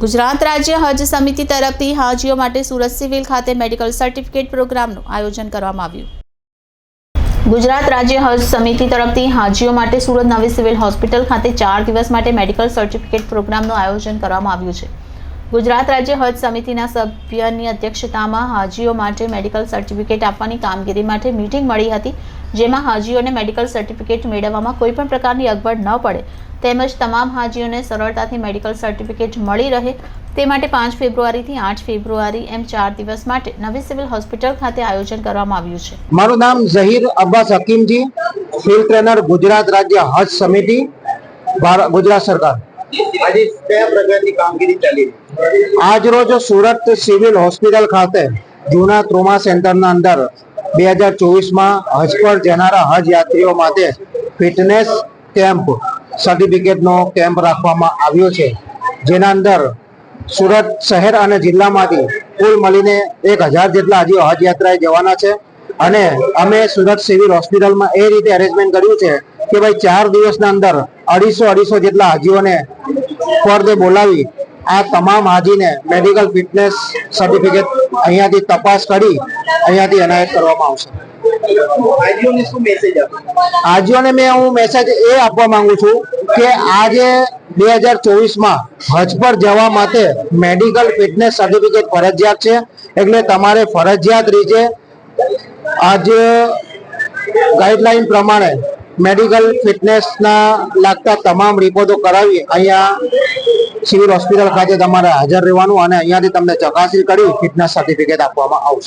ગુજરાત રાજ્ય હજ સમિતિ તરફથી હાજીઓ માટે સુરત સિવિલ ખાતે મેડિકલ સર્ટિફિકેટ પ્રોગ્રામનું આયોજન કરવામાં આવ્યું. ગુજરાત રાજ્ય હજ સમિતિ તરફથી હાજીઓ માટે સુરત નવી સિવિલ હોસ્પિટલ ખાતે ચાર દિવસ માટે મેડિકલ સર્ટિફિકેટ પ્રોગ્રામનું આયોજન કરવામાં આવ્યું છે. ગુજરાત રાજ્ય હજ સમિતિના સભ્યની અધ્યક્ષતામાં હાજીઓ માટે મેડિકલ સર્ટિફિકેટ આપવાની કામગીરી માટે મીટિંગ મળી હતી જેમાં હાજીઓને મેડિકલ સર્ટિફિકેટ મેળવવામાં કોઈપણ પ્રકારની અગવડ ન પડે. તેમજ તમામ હાજીઓને સરળતાથી મેડિકલ સર્ટિફિકેટ મળી રહે. તે માટે પાંચ ફેબ્રુઆરીથી આઠ ફેબ્રુઆરી એમ ચાર દિવસ માટે નવી સિવિલ હોસ્પિટલ ખાતે આયોજન કરવામાં આવ્યું છે. મારું નામ ઝહીર અબ્બાસ હકીમજી ફિલ્ડ ટ્રેનર ગુજરાત રાજ્ય હજ સમિતિ ગુજરાત સરકાર. આજે કયા પ્રકારની કામગીરી ચાલી આજ રોજ સુરત સિવિલ હોસ્પિટલ ખાતે જૂના ટ્રોમા સેન્ટરના અંદર બે હજાર ચોવીસમાં હજ પર જનારા હજ યાત્રીઓ માટે ફિટનેસ કેમ્પ સર્ટિફિકેટનો કેમ્પ રાખવામાં આવ્યો છે. જેના અંદર સુરત શહેર અને જિલ્લામાંથી કુલ મળીને એક હજાર જેટલા હજી હજ યાત્રાએ જવાના છે. અને અમે સુરત સિવિલ હોસ્પિટલમાં એ રીતે અરેન્જમેન્ટ કર્યું છે કે ભાઈ ચાર દિવસના અંદર અઢીસો અઢીસો જેટલા હાજીઓને પર બોલાવી આ તમામ હાજીને મેડિકલ ફિટનેસ સર્ટિફિકેટ અહીંયાથી તપાસ કરી અહીંયાથી એનાયત કરવામાં આવશે. આજીઓને હાજીઓને મેં હું મેસેજ એ આપવા માંગુ છું કે આજે બે હજાર ચોવીસમાં હજ પર જવા માટે મેડિકલ ફિટનેસ સર્ટિફિકેટ ફરજિયાત છે. એટલે તમારે ફરજિયાત રીતે આજે ગાઈડલાઈન પ્રમાણે મેડિકલ ફિટનેસના લાગતા તમામ રિપોર્ટો કરાવી અહીંયા સિવિલ હોસ્પિટલ ખાતે તમારે હાજર રહેવાનું અને અહીંયાથી તમને ચકાસણી કરી ફિટનેસ સર્ટિફિકેટ આપવામાં આવશે.